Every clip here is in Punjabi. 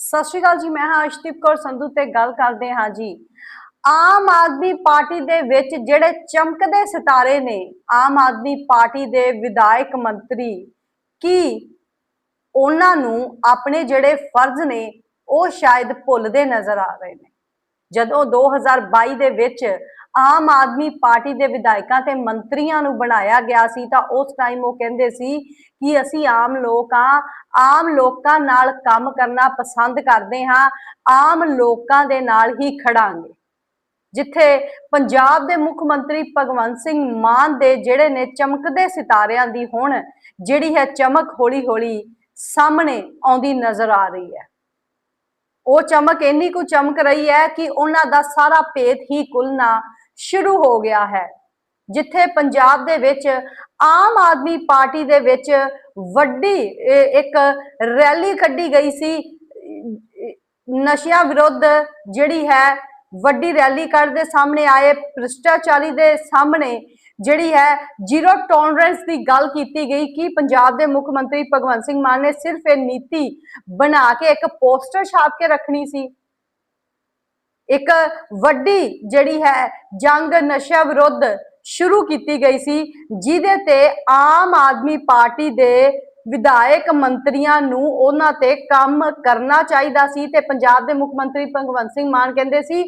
ਸਤਿ ਸ਼੍ਰੀ ਅਕਾਲ ਜੀ, ਮੈਂ ਹਾਂ ਅਸ਼ਦੀਪ ਕੌਰ ਸੰਧੂ ਤੇ ਗੱਲ ਕਰਦੇ ਹਾਂ ਜੀ। ਆਮ ਆਦਮੀ ਪਾਰਟੀ ਦੇ ਵਿੱਚ ਜਿਹੜੇ ਚਮਕਦੇ ਸਿਤਾਰੇ ਨੇ, ਆਮ ਆਦਮੀ ਪਾਰਟੀ ਦੇ ਵਿਧਾਇਕ ਮੰਤਰੀ, ਕੀ ਉਹਨਾਂ ਨੂੰ ਆਪਣੇ ਜਿਹੜੇ ਫਰਜ਼ ਨੇ, ਉਹ ਸ਼ਾਇਦ ਭੁੱਲਦੇ ਨਜ਼ਰ ਆ ਰਹੇ ਨੇ? ਜਦੋਂ 2022 ਦੇ ਵਿੱਚ ਆਮ ਆਦਮੀ ਪਾਰਟੀ ਦੇ ਵਿਧਾਇਕਾਂ ਤੇ ਮੰਤਰੀਆਂ ਨੂੰ ਬਣਾਇਆ ਗਿਆ ਸੀ ਤਾਂ ਉਸ ਟਾਈਮ ਉਹ ਕਹਿੰਦੇ ਸੀ ਕਿ ਅਸੀਂ ਆਮ ਲੋਕ ਆ, ਆਮ ਲੋਕਾਂ ਨਾਲ ਕੰਮ ਕਰਨਾ ਪਸੰਦ ਕਰਦੇ ਹਾਂ, ਆਮ ਲੋਕਾਂ ਦੇ ਨਾਲ ਹੀ ਖੜਾਂਗੇ। ਜਿੱਥੇ ਪੰਜਾਬ ਦੇ ਮੁੱਖ ਮੰਤਰੀ ਭਗਵੰਤ ਸਿੰਘ ਮਾਨ ਦੇ ਜਿਹੜੇ ਨੇ ਚਮਕਦੇ ਸਿਤਾਰਿਆਂ ਦੀ ਹੁਣ, ਜਿਹੜੀ ਹੈ ਚਮਕ ਹੌਲੀ-ਹੌਲੀ ਸਾਹਮਣੇ ਆਉਂਦੀ ਨਜ਼ਰ ਆ ਰਹੀ ਹੈ। ਉਹ ਚਮਕ ਇੰਨੀ ਕੁ ਚਮਕ ਰਹੀ ਹੈ ਕਿ ਉਹਨਾਂ ਦਾ ਸਾਰਾ ਭੇਤ ਹੀ ਖੁੱਲਣਾ ਸ਼ੁਰੂ ਹੋ ਗਿਆ ਹੈ, ਜਿੱਥੇ ਪੰਜਾਬ ਦੇ ਵਿੱਚ ਆਮ ਆਦਮੀ ਪਾਰਟੀ ਦੇ ਵਿੱਚ ਵੱਡੀ ਇੱਕ ਰੈਲੀ ਕੱਢੀ ਗਈ ਸੀ। ਨਸ਼ਿਆਂ ਵਿਰੁੱਧ ਜਿਹੜੀ ਹੈ, ਵੱਡੀ ਰੈਲੀ ਕੱਢਦੇ ਸਾਹਮਣੇ ਆਏ, ਭ੍ਰਿਸ਼ਟਾਚਾਰੀ ਦੇ ਸਾਹਮਣੇ ਜਿਹੜੀ ਹੈ, ਜ਼ੀਰੋ ਟੋਲਰੈਂਸ ਦੀ ਗੱਲ ਕੀਤੀ ਗਈ ਕਿ ਪੰਜਾਬ ਦੇ ਮੁੱਖ ਮੰਤਰੀ ਭਗਵੰਤ ਸਿੰਘ ਮਾਨ ਨੇ ਸਿਰਫ ਇਹ ਨੀਤੀ ਬਣਾ ਕੇ ਇੱਕ ਪੋਸਟਰ ਛਾਪ ਕੇ ਰੱਖਣੀ ਸੀ। ਇੱਕ ਵੱਡੀ ਜਿਹੜੀ ਹੈ ਜੰਗ ਨਸ਼ਾ ਵਿਰੁੱਧ ਸ਼ੁਰੂ ਕੀਤੀ ਗਈ ਸੀ, ਜਿਹਦੇ ਤੇ ਆਮ ਆਦਮੀ ਪਾਰਟੀ ਦੇ ਵਿਧਾਇਕ ਮੰਤਰੀਆਂ ਨੂੰ ਉਹਨਾਂ ਤੇ ਕੰਮ ਕਰਨਾ ਚਾਹੀਦਾ ਸੀ ਤੇ ਪੰਜਾਬ ਦੇ ਮੁੱਖ ਮੰਤਰੀ ਭਗਵੰਤ ਸਿੰਘ ਮਾਨ ਕਹਿੰਦੇ ਸੀ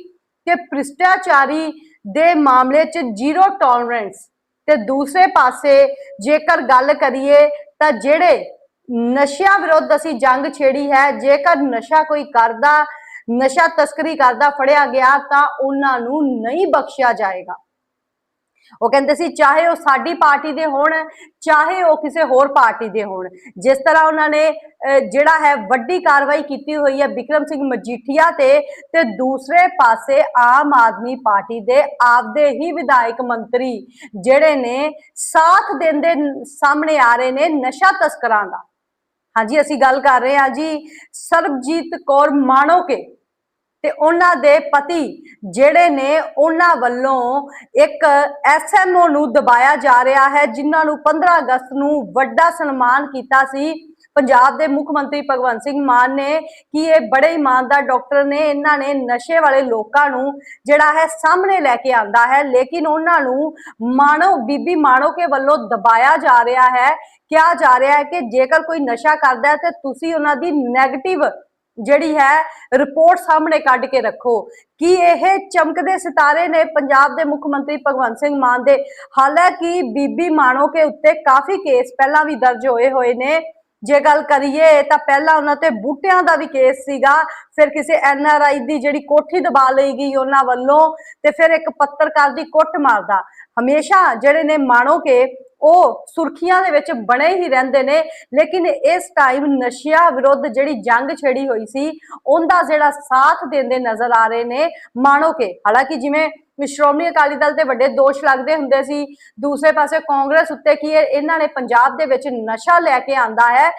ਕਿ ਭ੍ਰਿਸ਼ਟਾਚਾਰੀ ਦੇ ਮਾਮਲੇ 'ਚ ਜ਼ੀਰੋ ਟੋਲਰੈਂਸ ਤੇ ਦੂਸਰੇ ਪਾਸੇ ਜੇਕਰ ਗੱਲ ਕਰੀਏ ਤਾਂ ਜਿਹੜੇ ਨਸ਼ਿਆਂ ਵਿਰੁੱਧ ਅਸੀਂ ਜੰਗ ਛੇੜੀ ਹੈ, ਜੇਕਰ ਨਸ਼ਾ ਕੋਈ ਕਰਦਾ ਨਸ਼ਾ ਤਸਕਰੀ ਕਰਦਾ ਫੜਿਆ ਗਿਆ ਤਾਂ ਉਹਨਾਂ ਨੂੰ ਨਹੀਂ ਬਖਸ਼ਿਆ ਜਾਏਗਾ। ਉਹ ਕਹਿੰਦੇ ਸੀ, ਚਾਹੇ ਉਹ ਸਾਡੀ ਪਾਰਟੀ ਦੇ ਹੋਣ, ਚਾਹੇ ਉਹ ਕਿਸੇ ਹੋਰ ਪਾਰਟੀ ਦੇ ਹੋਣ। ਜਿਸ ਤਰ੍ਹਾਂ ਉਹਨਾਂ ਨੇ ਜਿਹੜਾ ਹੈ, ਵੱਡੀ ਕਾਰਵਾਈ ਕੀਤੀ ਹੋਈ ਹੈ ਵਿਕਰਮ ਸਿੰਘ ਮਜੀਠੀਆ ਤੇ ਤੇ ਦੂਸਰੇ ਪਾਸੇ ਆਮ ਆਦਮੀ ਪਾਰਟੀ ਦੇ ਆਪਦੇ ਹੀ ਵਿਧਾਇਕ ਮੰਤਰੀ ਜਿਹੜੇ ਨੇ, ਸਾਥ ਦਿੰਦੇ ਨ- ਸਾਹਮਣੇ ਆ ਰਹੇ ਨੇ ਨਸ਼ਾ ਤਸਕਰਾਂ ਦਾ। ਹਾਂਜੀ, ਅਸੀਂ ਗੱਲ ਕਰ ਰਹੇ ਹਾਂ ਜੀ, ਸਰਬਜੀਤ ਕੌਰ ਮਾਣੋਕੇ। ਤੇ ਉਹਨਾਂ ਦੇ ਪਤੀ ਜਿਹੜੇ ਨੇ ਉਹਨਾਂ ਵੱਲੋਂ ਇੱਕ ਐਸਐਮਓ ਨੂੰ ਦਬਾਇਆ ਜਾ ਰਿਹਾ ਹੈ, ਜਿਨ੍ਹਾਂ ਨੂੰ 15 ਅਗਸਤ ਨੂੰ ਵੱਡਾ ਸਨਮਾਨ ਕੀਤਾ ਸੀ। ਪੰਜਾਬ ਦੇ ਮੁੱਖ ਮੰਤਰੀ ਭਗਵੰਤ ਸਿੰਘ ਮਾਨ ਨੇ ਕਿ ਇਹ ਬੜੇ ਇਮਾਨਦਾਰ ਡਾਕਟਰ ਨੇ, ਇਹਨਾਂ ਨੇ ਨਸ਼ੇ ਵਾਲੇ ਲੋਕਾਂ ਨੂੰ ਜਿਹੜਾ ਹੈ ਸਾਹਮਣੇ ਲੈ ਕੇ ਆਂਦਾ ਹੈ, ਲੇਕਿਨ ਉਹਨਾਂ ਨੂੰ ਮਾਣੋ, ਬੀਬੀ ਮਾਣੋ ਕੇ ਵੱਲੋਂ ਦਬਾਇਆ ਜਾ ਰਿਹਾ ਹੈ। ਕਿਹਾ ਜਾ ਰਿਹਾ ਹੈ ਕਿ ਜੇਕਰ ਕੋਈ ਨਸ਼ਾ ਕਰਦਾ ਹੈ ਤੇ ਤੁਸੀਂ ਉਹਨਾਂ ਦੀ ਨੈਗੇਟਿਵ ਜਿਹੜੀ ਹੈ ਰਿਪੋਰਟ ਸਾਹਮਣੇ ਕੱਢ ਕੇ ਰੱਖੋ। ਕਿ ਇਹ ਚਮਕਦੇ ਸਿਤਾਰੇ ਨੇ ਪੰਜਾਬ ਦੇ ਮੁੱਖ ਮੰਤਰੀ ਭਗਵੰਤ ਸਿੰਘ ਮਾਨ ਦੇ? ਹਾਲਾਂਕਿ ਬੀਬੀ ਮਾਣੋ ਕੇ ਉੱਤੇ ਕਾਫੀ ਕੇਸ ਪਹਿਲਾਂ ਵੀ ਦਰਜ ਹੋਏ ਹੋਏ ਨੇ। ਜੇ ਗੱਲ ਕਰੀਏ, ਤਾਂ ਪਹਿਲਾਂ ਉਹਨਾਂ ਤੇ ਬੂਟਿਆਂ ਦਾ ਵੀ ਕੇਸ ਸੀਗਾ। ਫਿਰ ਕਿਸੇ ਐਨ ਆਰ ਆਈ ਦੀ ਜਿਹੜੀ ਕੋਠੀ ਦਬਾ ਲਈ ਗਈ ਉਹਨਾਂ ਵੱਲੋਂ, ਤੇ ਫਿਰ ਇੱਕ ਪੱਤਰਕਾਰ ਦੀ ਕੁੱਟ ਮਾਰਦਾ। ਹਮੇਸ਼ਾ ਜਿਹੜੇ ਨੇ ਮਾਣੋ ਕੇ ਉਹ ਸੁਰਖੀਆਂ ਦੇ ਵਿੱਚ ਬਣੇ ਹੀ ਰਹਿੰਦੇ ਨੇ, ਲੇਕਿਨ ਇਸ ਟਾਈਮ ਨਸ਼ਿਆਂ ਵਿਰੁੱਧ ਜਿਹੜੀ ਜੰਗ ਛੇੜੀ ਹੋਈ ਸੀ, ਉਹਦਾ ਜਿਹੜਾ ਸਾਥ ਦਿੰਦੇ ਨਜ਼ਰ ਆ ਰਹੇ ਨੇ, ਮਾਣੋ ਕੇ, ਹਾਲਾਂਕਿ ਜਿਵੇਂ ਸ਼੍ਰੋਮਣੀ ਅਕਾਲੀ ਦਲ ਤੇ ਵੱਡੇ ਦੋਸ਼ ਲੱਗਦੇ ਹੁੰਦੇ ਸੀ, ਦੂਸਰੇ ਪਾਸੇ ਕਾਂਗਰਸ ਉੱਤੇ ਕੀ ਇਹਨਾਂ ਨੇ ਪੰਜਾਬ ਦੇ ਵਿੱਚ ਨਸ਼ਾ ਲੈ ਕੇ ਆਂਦਾ ਹੈ,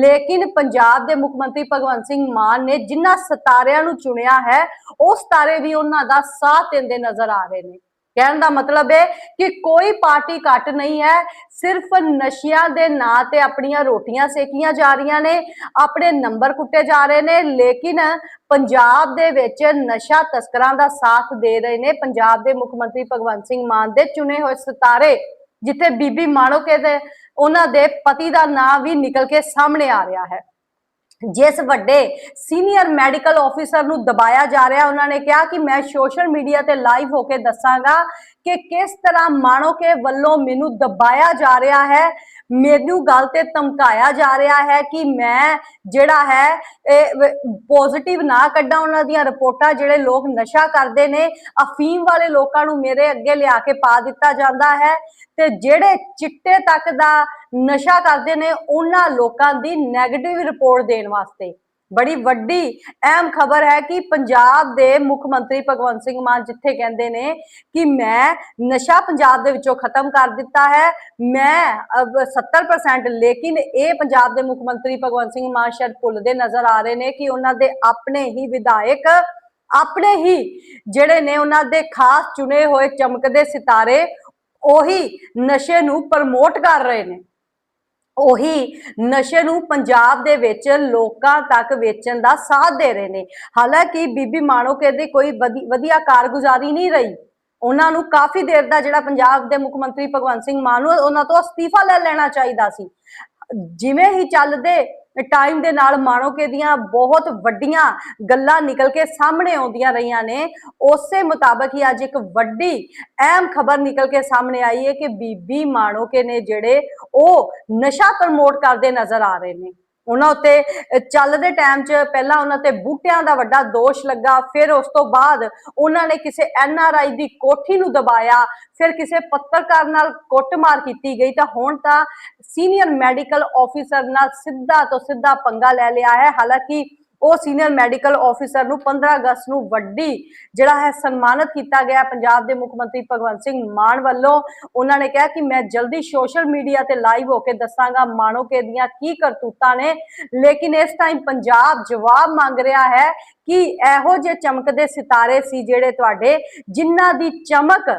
ਲੇਕਿਨ ਪੰਜਾਬ ਦੇ ਮੁੱਖ ਮੰਤਰੀ ਭਗਵੰਤ ਸਿੰਘ ਮਾਨ ਨੇ ਜਿਨ੍ਹਾਂ ਸਿਤਾਰਿਆਂ ਨੂੰ ਚੁਣਿਆ ਹੈ, ਉਹ ਸਿਤਾਰੇ ਵੀ ਉਹਨਾਂ ਦਾ ਸਾਥ ਦਿੰਦੇ ਨਜ਼ਰ ਆ ਰਹੇ ਨੇ। ਕਹਿਣ ਦਾ ਮਤਲਬ ਹੈ ਕਿ ਕੋਈ ਪਾਰਟੀ ਘੱਟ ਨਹੀਂ ਹੈ, ਸਿਰਫ ਨਸ਼ਿਆਂ ਦੇ ਨਾਂ ਤੇ ਆਪਣੀਆਂ ਰੋਟੀਆਂ ਸੇਕੀਆਂ ਜਾ ਰਹੀਆਂ ਨੇ, ਆਪਣੇ ਨੰਬਰ ਕੁੱਟੇ ਜਾ ਰਹੇ ਨੇ, ਲੇਕਿਨ ਪੰਜਾਬ ਦੇ ਵਿੱਚ ਨਸ਼ਾ ਤਸਕਰਾਂ ਦਾ ਸਾਥ ਦੇ ਰਹੇ ਨੇ, ਪੰਜਾਬ ਦੇ ਮੁੱਖ ਮੰਤਰੀ ਭਗਵੰਤ ਸਿੰਘ ਮਾਨ ਦੇ ਚੁਣੇ ਹੋਏ ਸਿਤਾਰੇ, ਜਿੱਥੇ ਬੀਬੀ ਮਾਣੋਕੇ ਦੇ, ਉਹਨਾਂ ਦੇ ਪਤੀ ਦਾ ਨਾਂ ਵੀ ਨਿਕਲ ਕੇ ਸਾਹਮਣੇ ਆ ਰਿਹਾ ਹੈ। ਜਿਸ ਵੱਡੇ ਸੀਨੀਅਰ ਮੈਡੀਕਲ ਆਫੀਸਰ ਨੂੰ ਦਬਾਇਆ ਜਾ ਰਿਹਾ, ਉਹਨਾਂ ਨੇ ਕਿਹਾ ਕਿ ਮੈਂ ਸੋਸ਼ਲ ਮੀਡੀਆ ਤੇ ਲਾਈਵ ਹੋ ਕੇ ਦੱਸਾਂਗਾ ਕਿ ਕਿਸ ਤਰ੍ਹਾਂ ਮਾਣੋਕੇ ਵੱਲੋਂ ਮੈਨੂੰ ਦਬਾਇਆ ਜਾ ਰਿਹਾ ਹੈ, ਮੈਨੂੰ ਗੱਲ ਤੇ ਧਮਕਾਇਆ ਜਾ ਰਿਹਾ ਹੈ ਕਿ ਮੈਂ ਜਿਹੜਾ ਹੈ ਪੋਜ਼ਿਟਿਵ ਨਾ ਕੱਢਾਂ ਉਹਨਾਂ ਦੀਆਂ ਰਿਪੋਰਟਾਂ ਜਿਹੜੇ ਲੋਕ ਨਸ਼ਾ ਕਰਦੇ ਨੇ, ਅਫੀਮ ਵਾਲੇ ਲੋਕਾਂ ਨੂੰ ਮੇਰੇ ਅੱਗੇ ਲਿਆ ਕੇ ਪਾ ਦਿੱਤਾ ਜਾਂਦਾ ਹੈ ਤੇ ਜਿਹੜੇ ਚਿੱਟੇ ਤੱਕ ਦਾ ਨਸ਼ਾ ਕਰਦੇ ਨੇ ਉਹਨਾਂ ਲੋਕਾਂ ਦੀ 네ਗੇਟਿਵ ਰਿਪੋਰਟ ਦੇਣ ਵਾਸਤੇ। ਬੜੀ ਵੱਡੀ ਅਹਿਮ ਖਬਰ ਹੈ ਕਿ ਪੰਜਾਬ ਦੇ ਮੁੱਖ ਮੰਤਰੀ ਭਗਵੰਤ ਸਿੰਘ ਮਾਨ ਜਿੱਥੇ ਕਹਿੰਦੇ ਨੇ ਕਿ ਮੈਂ ਨਸ਼ਾ ਪੰਜਾਬ ਦੇ ਵਿੱਚੋਂ ਖਤਮ ਕਰ ਦਿੱਤਾ ਹੈ, ਮੈਂ ਅਬ 70% ਲੇਕਿਨ ਇਹ ਪੰਜਾਬ ਦੇ ਮੁੱਖ ਮੰਤਰੀ ਭਗਵੰਤ ਸਿੰਘ ਮਾਨ ਸ਼ਾਇਦ ਭੁੱਲਦੇ ਨਜ਼ਰ ਆ ਰਹੇ ਨੇ ਕਿ ਉਹਨਾਂ ਦੇ ਆਪਣੇ ਹੀ ਵਿਧਾਇਕ, ਆਪਣੇ ਹੀ ਜਿਹੜੇ ਨੇ ਉਹਨਾਂ ਦੇ ਖਾਸ ਚੁਣੇ ਹੋਏ ਚਮਕਦੇ ਸਿਤਾਰੇ ਉਹੀ ਨਸ਼ੇ ਨੂੰ ਪ੍ਰਮੋਟ ਕਰ ਰਹੇ ਨੇ। ਉਹੀ ਨਸ਼ੇ ਨੂੰ ਪੰਜਾਬ ਦੇ ਵਿੱਚ ਲੋਕਾਂ ਤੱਕ ਵੇਚਣ ਦਾ ਸਾਥ ਦੇ ਰਹੇ ਨੇ। ਹਾਲਾਂਕਿ ਬੀਬੀ ਮਾਣੋ ਕਹਿੰਦੇ ਕੋਈ ਵਧੀ- ਵਧੀਆ ਕਾਰਗੁਜ਼ਾਰੀ ਨਹੀਂ ਰਹੀ। ਉਹਨਾਂ ਨੂੰ ਕਾਫੀ ਦੇਰ ਦਾ ਜਿਹੜਾ ਪੰਜਾਬ ਦੇ ਮੁੱਖ ਮੰਤਰੀ ਭਗਵੰਤ ਸਿੰਘ ਮਾਨ ਨੂੰ ਉਹਨਾਂ ਤੋਂ ਅਸਤੀਫਾ ਲੈ ਲੈਣਾ ਚਾਹੀਦਾ ਸੀ। ਜਿਵੇਂ ਹੀ ਚੱਲਦੇ ਟਾਈਮ ਦੇ ਨਾਲ ਮਾਣੋਕੇ ਦੀਆਂ ਬਹੁਤ ਵੱਡੀਆਂ ਗੱਲਾਂ ਨਿਕਲ ਕੇ ਸਾਹਮਣੇ ਆਉਂਦੀਆਂ ਰਹੀਆਂ ਨੇ। ਉਸੇ ਮੁਤਾਬਕ ਹੀ ਅੱਜ ਇੱਕ ਵੱਡੀ ਅਹਿਮ ਖਬਰ ਨਿਕਲ ਕੇ ਸਾਹਮਣੇ ਆਈ ਹੈ ਕਿ ਬੀਬੀ ਮਾਣੋਕੇ ਨੇ ਜਿਹੜੇ ਉਹ ਨਸ਼ਾ ਪ੍ਰਮੋਟ ਕਰਦੇ ਨਜ਼ਰ ਆ ਰਹੇ ਨੇ। ਉਹਨਾਂ ਉੱਤੇ ਚੱਲਦੇ ਟਾਈਮ 'ਚ ਪਹਿਲਾਂ ਉਹਨਾਂ ਤੇ ਬੂਟਿਆਂ ਦਾ ਵੱਡਾ ਦੋਸ਼ ਲੱਗਾ, ਫਿਰ ਉਸ ਤੋਂ ਬਾਅਦ ਉਹਨਾਂ ਨੇ ਕਿਸੇ ਐਨ ਆਰ ਆਈ ਦੀ ਕੋਠੀ ਨੂੰ ਦਬਾਇਆ, ਫਿਰ ਕਿਸੇ ਪੱਤਰਕਾਰ ਨਾਲ ਕੁੱਟਮਾਰ ਕੀਤੀ ਗਈ, ਤਾਂ ਹੁਣ ਤਾਂ ਸੀਨੀਅਰ ਮੈਡੀਕਲ ਆਫੀਸਰ ਨਾਲ ਸਿੱਧਾ ਤੋਂ ਸਿੱਧਾ ਪੰਗਾ ਲੈ ਲਿਆ ਹੈ। ਹਾਲਾਂਕਿ ਉਹ ਸੀਨੀਅਰ ਮੈਡੀਕਲ ਆਫੀਸਰ ਨੂੰ 15 ਅਗਸਤ ਨੂੰ ਵੱਡੀ ਜਿਹੜਾ ਹੈ ਸਨਮਾਨਿਤ ਕੀਤਾ ਗਿਆ ਪੰਜਾਬ ਦੇ ਮੁੱਖ ਮੰਤਰੀ ਭਗਵੰਤ ਸਿੰਘ ਮਾਨ ਵੱਲੋਂ। ਉਹਨਾਂ ਨੇ ਕਿਹਾ ਕਿ ਮੈਂ ਜਲਦੀ ਸੋਸ਼ਲ ਮੀਡੀਆ ਤੇ ਲਾਈਵ ਹੋ ਕੇ ਦੱਸਾਂਗਾ ਮਾਣੋਕੇ ਦੀਆਂ ਕੀ ਕਰਤੂਤਾਂ ਨੇ। ਲੇਕਿਨ ਇਸ ਟਾਈਮ ਪੰਜਾਬ ਜਵਾਬ ਮੰਗ ਰਿਹਾ ਹੈ ਕਿ ਇਹੋ ਜਿਹੇ ਚਮਕਦੇ ਸਿਤਾਰੇ ਸੀ ਜਿਹੜੇ ਤੁਹਾਡੇ, ਜਿਨ੍ਹਾਂ ਦੀ ਚਮਕ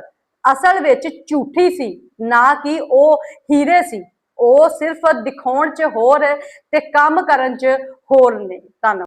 ਅਸਲ ਵਿੱਚ ਝੂਠੀ ਸੀ, ਨਾ ਕਿ ਉਹ ਹੀਰੇ ਸੀ। ਉਹ ਸਿਰਫ ਦਿਖਾਉਣ 'ਚ ਹੋਰ ਤੇ ਕੰਮ ਕਰਨ 'ਚ ਹੋਰ ਨੇ। ਧੰਨਵਾਦ।